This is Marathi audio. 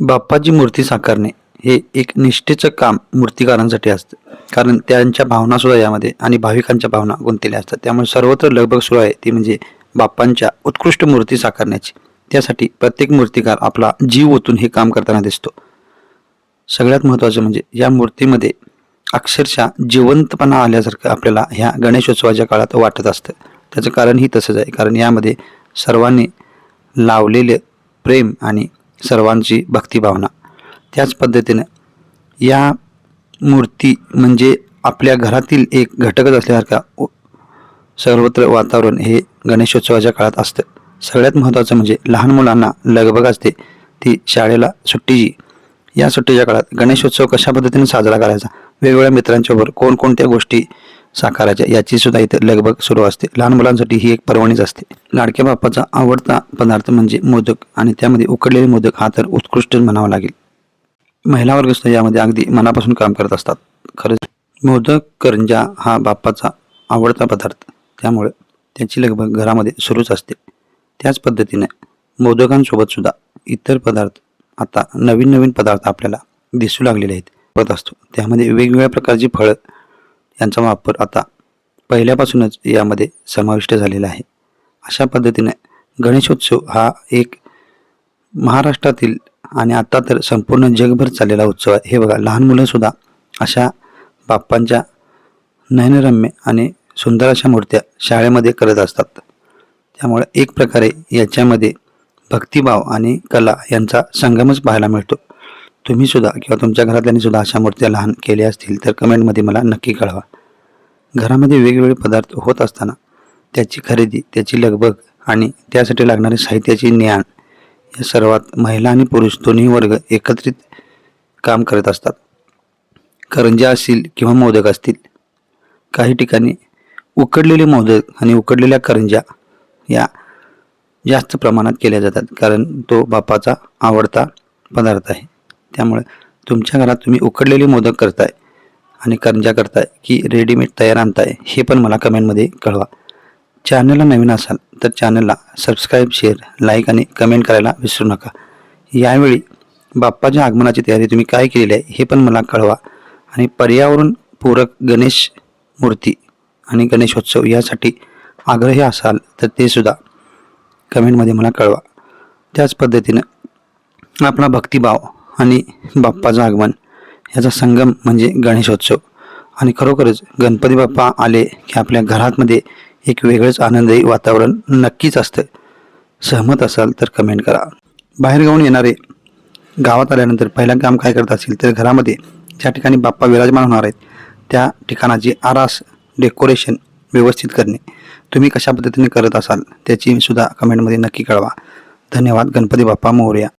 बाप्पाची मूर्ती साकारणे हे एक निष्ठेचं काम मूर्तिकारांसाठी असतं. कारण त्यांच्या भावना सुद्धा यामध्ये आणि भाविकांच्या भावना गुंतलेल्या असतात. त्यामुळे सर्वत्र लगबग सुरू आहे. ती म्हणजे बाप्पांच्या उत्कृष्ट मूर्ती साकारण्याची. त्यासाठी प्रत्येक मूर्तिकार आपला जीव ओतून हे काम करताना दिसतो. सगळ्यात महत्त्वाचं म्हणजे या मूर्तीमध्ये अक्षरशः जिवंतपणा आल्यासारखं आपल्याला ह्या गणेशोत्सवाच्या काळात वाटत असतं. त्याचं कारणही तसंच आहे. कारण यामध्ये सर्वांनी लावलेले प्रेम आणि सर्वांची भक्तिभावना. त्याच पद्धतीनं या मूर्ती म्हणजे आपल्या घरातील एक घटकच असल्यासारखा सर्वत्र वातावरण हे गणेशोत्सवाच्या काळात असतं. सगळ्यात महत्त्वाचं म्हणजे लहान मुलांना लगबग असते. ती शाळेला सुट्टीची या सुट्टीच्या काळात गणेशोत्सव कशा पद्धतीने साजरा करायचा? वेगवेगळ्या मित्रांच्याबरोबर कोणकोणत्या गोष्टी साकाराच्या याची सुद्धा इथे लगबग सुरू असते. लहान मुलांसाठी ही एक पर्वणीच असते. लाडक्या बाप्पाचा आवडता पदार्थ म्हणजे मोदक आणि त्यामध्ये उकडलेले मोदक हा तर उत्कृष्ट म्हणावा लागेल. महिला वर्ग यामध्ये अगदी मनापासून काम करत असतात. खरंच मोदक करंजा हा बाप्पाचा आवडता पदार्थ. त्यामुळे त्याची लगबग घरामध्ये सुरूच असते. त्याच पद्धतीने मोदकांसोबत सुद्धा इतर पदार्थ आता नवीन नवीन पदार्थ आपल्याला दिसू लागलेले आहेत. पत असतो. त्यामध्ये वेगवेगळ्या प्रकारची फळं यांचा वापर आता पहिल्यापासूनच यामध्ये समाविष्ट झालेला आहे. अशा पद्धतीने गणेशोत्सव हा एक महाराष्ट्रातील आणि आता तर संपूर्ण जगभर चाललेला उत्सव आहे. हे बघा लहान मुलंसुद्धा अशा बाप्पांच्या नयनरम्य आणि सुंदर अशा मूर्त्या शाळेमध्ये करत असतात. त्यामुळे एक प्रकारे याच्यामध्ये भक्तिभाव आणि कला यांचा संगमच पाहायला मिळतो. तुम्ही सुद्धा किंवा तुमच्या घरातल्यांनी सुद्धा अशा मूर्त्या लहान केल्या असतील तर कमेंटमध्ये मला नक्की कळवा. घरामध्ये वेगवेगळे पदार्थ होत असताना त्याची खरेदी त्याची लगबग आणि त्यासाठी लागणारे साहित्याची ज्ञान या सर्वात महिला आणि पुरुष दोन्ही वर्ग एकत्रित काम करत असतात. करंजा असतील किंवा मोदक असतील काही ठिकाणी उकडलेले मोदक आणि उकडलेल्या करंजा या जास्त प्रमाणात केल्या जातात कारण तो बापाचा आवडता पदार्थ आहे. त्यामुळे तुमच्या घरात तुम्ही उकडलेले मोदक करताय आणि करंजा करताय की रेडीमेड तयार आणताय हे पण मला कमेंटमध्ये कळवा. चॅनलला नवीन असाल तर चॅनलला सबस्क्राईब शेअर लाईक आणि कमेंट करायला विसरू नका. यावेळी बाप्पाच्या आगमनाची तयारी तुम्ही काय केलेली आहे हे पण मला कळवा. आणि पर्यावरण पूरक गणेश मूर्ती आणि गणेशोत्सव यासाठी आग्रही असाल तर ते सुद्धा कमेंटमध्ये मला कळवा. त्याच पद्धतीनं आपला भक्तिभाव आणि बाप्पाचं आगमन याचा संगम म्हणजे गणेशोत्सव. आणि खरोखरच गणपती बाप्पा आले की आपल्या घरामध्ये एक वेगळंच आनंददायी वातावरण नक्कीच असतं. सहमत असाल तर कमेंट करा. बाहेरगावून येणारे गावात आल्यानंतर पहिलं काम काय करत असेल तर घरामध्ये ज्या ठिकाणी बाप्पा विराजमान होणार आहेत त्या ठिकाणाची आरास डेकोरेशन व्यवस्थित करणे. तुम्ही कशा पद्धतीने करत असाल त्याची सुद्धा कमेंटमध्ये नक्की कळवा. धन्यवाद गणपती बाप्पा मोरया.